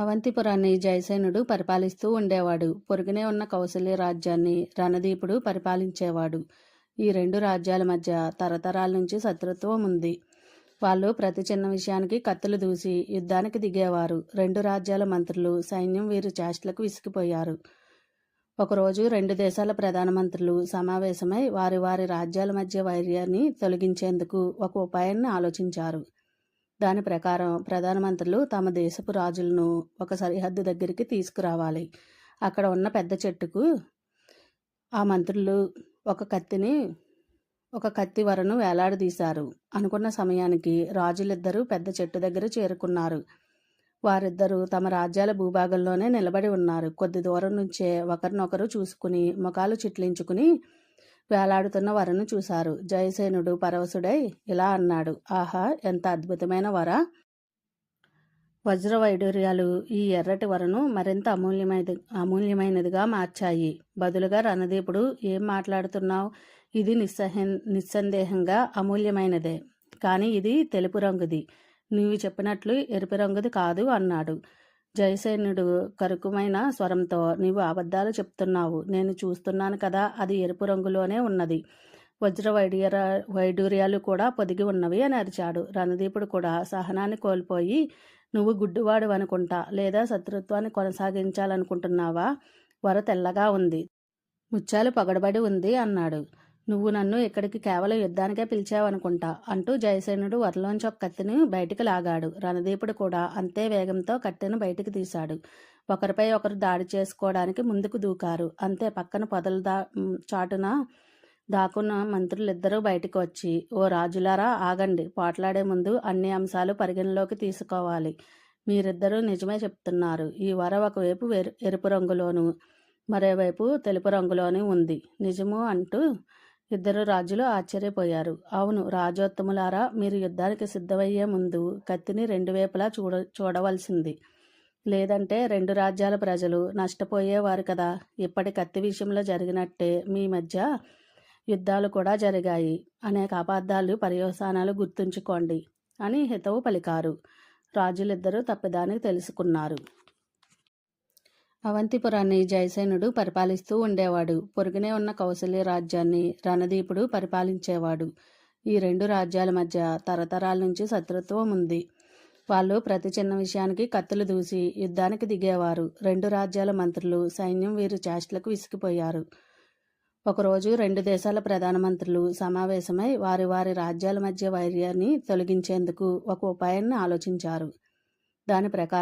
అవంతిపురాన్ని జయసేనుడు పరిపాలిస్తూ ఉండేవాడు. పొరుగునే ఉన్న కౌసల్య రాజ్యాన్ని రణదీపుడు పరిపాలించేవాడు. ఈ రెండు రాజ్యాల మధ్య తరతరాల నుంచి శత్రుత్వం ఉంది. వాళ్ళు ప్రతి చిన్న విషయానికి కత్తులు దూసి యుద్ధానికి దిగేవారు. రెండు రాజ్యాల మంత్రులు సైన్యం వీరి చేష్టలకు విసిగిపోయారు. ఒకరోజు రెండు దేశాల ప్రధానమంత్రులు సమావేశమై వారి వారి రాజ్యాల మధ్య వైర్యాన్ని తొలగించేందుకు ఒక ఉపాయాన్ని ఆలోచించారు. దాని ప్రకారం ప్రధానమంత్రులు తమ దేశపు రాజులను ఒక సరిహద్దు దగ్గరికి తీసుకురావాలి. అక్కడ ఉన్న పెద్ద చెట్టుకు ఆ మంత్రులు ఒక కత్తిని ఒక కత్తి వరను వేలాడదీశారు. అనుకున్న సమయానికి రాజులిద్దరూ పెద్ద చెట్టు దగ్గర చేరుకున్నారు. వారిద్దరూ తమ రాజ్యాల భూభాగంలోనే నిలబడి ఉన్నారు. కొద్ది దూరం నుంచే ఒకరినొకరు చూసుకుని ముఖాలు చిట్లించుకుని వేలాడుతున్న వరను చూశారు. జయసేనుడు పరవశుడై ఇలా అన్నాడు. ఆహా ఎంత అద్భుతమైన వర! వజ్ర వైడూర్యాలు ఈ ఎర్రటి వరను మరింత అమూల్యమైనది అమూల్యమైనదిగా మార్చాయి. బదులుగా రణదీపుడు ఏం మాట్లాడుతున్నావు? ఇది నిస్సహ నిస్సందేహంగా అమూల్యమైనదే. కానీ ఇది తెలుపు రంగుది. నీవు చెప్పినట్లు ఎరుపు రంగుది కాదు అన్నాడు. జయసేనుడు కరుకుమైన స్వరంతో నీవు అబద్ధాలు చెప్తున్నావు. నేను చూస్తున్నాను కదా అది ఎరుపు రంగులోనే ఉన్నది. వజ్ర వైడ్యర వైడూర్యాలు కూడా పొదిగి ఉన్నవి అని అరిచాడు. రణదీపుడు కూడా సహనాన్ని కోల్పోయి నువ్వు గుడ్డివాడు అనుకుంటా లేదా శత్రుత్వాన్ని కొనసాగించాలనుకుంటున్నావా? వర తెల్లగా ఉంది. ముత్యాలు పగడబడి ఉంది అన్నాడు. నువ్వు నన్ను ఇక్కడికి కేవలం యుద్ధానికే పిలిచావనుకుంటా అంటూ జయసేనుడు వరలోంచి ఒక కత్తిని బయటికి లాగాడు. రణదీపుడు కూడా అంతే వేగంతో కట్టెను బయటికి తీశాడు. ఒకరిపై ఒకరు దాడి చేసుకోవడానికి ముందుకు దూకారు. అంతే పక్కన పొదల దా చాటున దాకున్న మంత్రులిద్దరూ బయటకు వచ్చి ఓ రాజులారా ఆగండి. పోట్లాడే ముందు అన్ని అంశాలు పరిగణలోకి తీసుకోవాలి. మీరిద్దరూ నిజమే చెప్తున్నారు. ఈ వర ఒకవైపు ఎరుపు రంగులోను మరోవైపు తెలుపు రంగులోనూ ఉంది. నిజము అంటూ ఇద్దరు రాజులు ఆశ్చర్యపోయారు. అవును రాజోత్తములారా మీరు యుద్ధానికి సిద్ధమయ్యే ముందు కత్తిని రెండు వైపులా చూడ చూడవలసింది. లేదంటే రెండు రాజ్యాల ప్రజలు నష్టపోయేవారు కదా. ఇప్పటి కత్తి విషయంలో జరిగినట్టే మీ మధ్య యుద్ధాలు కూడా జరిగాయి. అనేక అపార్థాలు పర్యవసానాలు గుర్తుంచుకోండి అని హితవు పలికారు. రాజులిద్దరూ తప్పిదానికి తెలుసుకున్నారు. అవంతిపురాన్ని జయసేనుడు పరిపాలిస్తూ ఉండేవాడు. పొరుగునే ఉన్న కౌసల్య రాజ్యాన్ని రణదీపుడు పరిపాలించేవాడు. ఈ రెండు రాజ్యాల మధ్య తరతరాల నుంచి శత్రుత్వం ఉంది. వాళ్ళు ప్రతి చిన్న విషయానికి కత్తులు దూసి యుద్ధానికి దిగేవారు. రెండు రాజ్యాల మంత్రులు సైన్యం వీరి చేష్టలకు విసిగిపోయారు. ఒకరోజు రెండు దేశాల ప్రధానమంత్రులు సమావేశమై వారి వారి రాజ్యాల మధ్య వైర్యాన్ని తొలగించేందుకు ఒక ఉపాయాన్ని ఆలోచించారు. దాని ప్రకారం